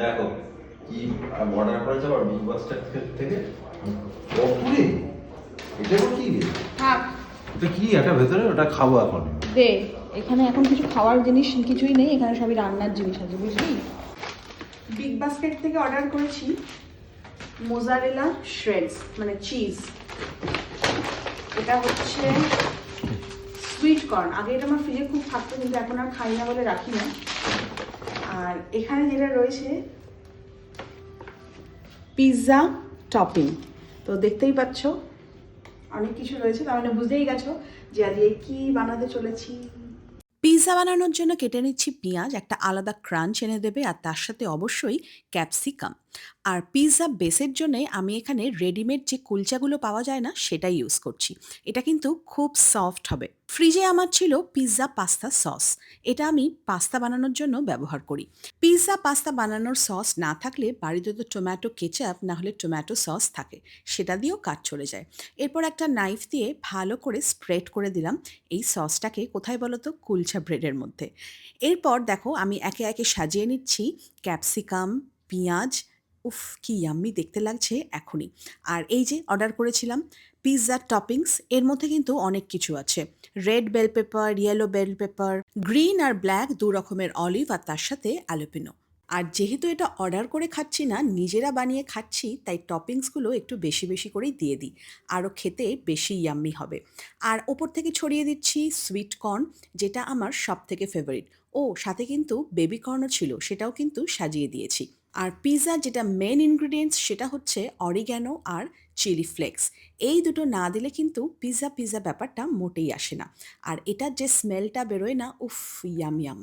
দেখো কি অর্ডার করেছে আবার বিগ বাস্টার থেকে কপুরি এটা কি থাক এটা কি? একটা ভেতরে? ওটা খাব এখন। দে এখানে এখন কিছু খাওয়ার জিনিস কিছুই নেই এখানে সবই রান্নার জিনিস আছে বুঝলি? বিগ বাস্কেট থেকে অর্ডার করেছি মোজারেলা শ্রেডস মানে চিজ এটা হচ্ছে সুইট কর্ন আগে এটা আমার ফ্রিজে খুব থাকতো কিন্তু এখন আর খাই না বলে রাখি না। আর এখানে যেটা রয়েছে পিৎজা টপিং তো দেখতেই পাচ্ছ, অনেক কিছু রয়েছে, তার মানে বুঝতেই গেছো যে আজকে কি বানাতে চলেছি। পিৎজা বানানোর জন্য কেটে নিচ্ছি পেঁয়াজ, একটা আলাদা ক্রাঞ্চ এনে দেবে, আর তার সাথে অবশ্যই ক্যাপসিকাম আর পিৎজা বেসের জন্য আমি এখানে রেডিমেড যে কুলচাগুলো পাওয়া যায় না, সেটাই ইউজ করছি। এটা কিন্তু খুব সফট হবে। ফ্রিজে আমার ছিল পিৎজা পাস্তা সস এটা আমি পাস্তা বানানোর জন্য ব্যবহার করি। পিৎজা পাস্তা বানানোর সস না থাকলে বাড়িতে তো টমেটো কেচাপ না হলে টমেটো সস থাকে। সেটা দিয়েও কাজ চলে যায়। এরপর একটা নাইফ দিয়ে ভালো করে স্প্রেড করে দিলাম এই সসটাকে কোথায় বলো তো কুলচা ব্রেডের মধ্যে। এরপর দেখো, আমি একে একে সাজিয়ে নিচ্ছি ক্যাপসিকাম পেঁয়াজ উফ, কি ইয়াম্মি দেখতে লাগছে এখনই। আর এই যে অর্ডার করেছিলাম পিৎজা টপিংস এর মধ্যে কিন্তু অনেক কিছু আছে। Red bell pepper yellow bell pepper green আর ব্ল্যাক দু রকমের অলিভ আর তার সাথে আলোপিনো আর যেহেতু এটা অর্ডার করে খাচ্ছি না, নিজেরা বানিয়ে খাচ্ছি, তাই টপিংসগুলো একটু বেশি বেশি করেই দিয়ে দিই। আরও খেতে বেশি ইয়াম্মি হবে। আর ওপর থেকে ছড়িয়ে দিচ্ছি সুইট কর্ন যেটা আমার সব থেকে ফেভারিট ও, সাথে কিন্তু বেবি কর্নও ছিল, সেটাও কিন্তু সাজিয়ে দিয়েছি। আর পিৎজা যেটা মেন ইনগ্রিডিয়েন্টস সেটা হচ্ছে অরিগ্যানো আর চিলি ফ্লেক্স এই দুটো না দিলে কিন্তু পিৎজা পিৎজা ব্যাপারটা মোটেই আসে না। আর এটার যে স্মেলটা বেরোয় না, উফ ইয়াম ইয়াম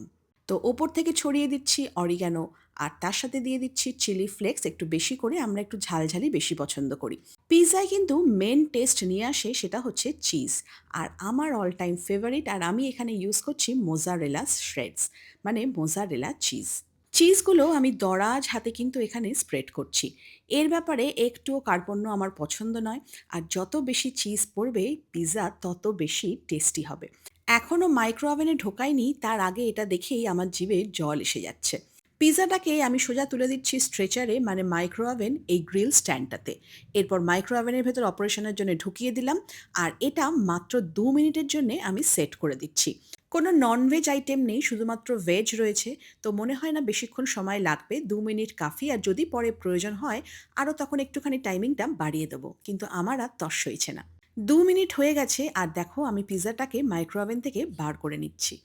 তো ওপর থেকে ছড়িয়ে দিচ্ছি অরিগ্যানো আর তার সাথে দিয়ে দিচ্ছি চিলি ফ্লেক্স একটু বেশি করে আমরা একটু ঝালঝালি বেশি পছন্দ করি। পিৎজায় কিন্তু মেন টেস্ট নিয়ে আসে সেটা হচ্ছে চিজ আর আমার অল টাইম ফেভারিট আর আমি এখানে ইউজ করছি মোজারেলা শ্রেডস মানে মোজারেলা চিজ চিজগুলো আমি দরাজ হাতে কিন্তু এখানে স্প্রেড করছি। এর ব্যাপারে একটুও কার্পণ্য আমার পছন্দ নয়, আর যত বেশি চিজ পড়বে পিৎজা তত বেশি টেস্টি হবে। এখনও মাইক্রো ওভেনে ঢোকায়নি তার আগে এটা দেখেই আমার জিভে জল এসে যাচ্ছে। পিৎজাটাকে আমি সোজা তুলে দিচ্ছি স্ট্রেচারে মানে মাইক্রো ওভেন এই গ্রিল স্ট্যান্ডটাতে এরপর মাইক্রো ওভেনের ভেতর অপারেশনের জন্য ঢুকিয়ে দিলাম, আর এটা মাত্র দু মিনিটের জন্য আমি সেট করে দিচ্ছি। কোনো ননভেজ আইটেম নেই, শুধুমাত্র ভেজ রয়েছে, তো মনে হয় না বেশিক্ষণ সময় লাগবে, দু মিনিট কাফি আর যদি পরে প্রয়োজন হয়, আরও তখন একটুখানি টাইমিংটা বাড়িয়ে দেবো, কিন্তু আমার আর তস হয়েছে না। দু মিনিট হয়ে গেছে আর দেখো আমি পিৎজাটাকে মাইক্রো ওভেন থেকে বার করে নিচ্ছি।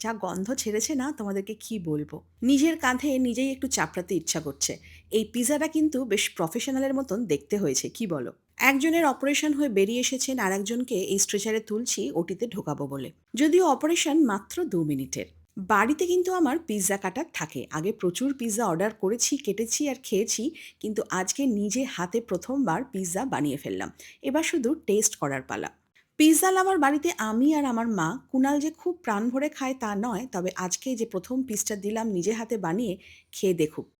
যা গন্ধ ছেড়েছে না তোমাদেরকে কি বলব? নিজের কাঁধে নিজেই একটু চাপড়াতে ইচ্ছা করছে। এই পিৎজাটা কিন্তু বেশ প্রফেশনালের মতন দেখতে হয়েছে, কি বলো? একজনের অপারেশন হয়ে বেরিয়ে এসেছেন আর একজনকে এই স্ট্রেচারে তুলছি, ওটিতে ঢোকাবো বলে। যদিও অপারেশন মাত্র দু মিনিটের। বাড়িতে কিন্তু আমার পিৎজা কাটার থাকে। আগে প্রচুর পিৎজা অর্ডার করেছি, কেটেছি আর খেয়েছি, কিন্তু আজকে নিজে হাতে প্রথমবার পিৎজা বানিয়ে ফেললাম। এবার শুধু টেস্ট করার পালা। পিৎজা লাভার বাড়িতে আমি আর আমার মা, কুনাল যে খুব প্রাণ ভরে খায় তা নয়, তবে আজকে যে প্রথম পিসটা দিলাম নিজে হাতে বানিয়ে, খেয়ে দেখুক।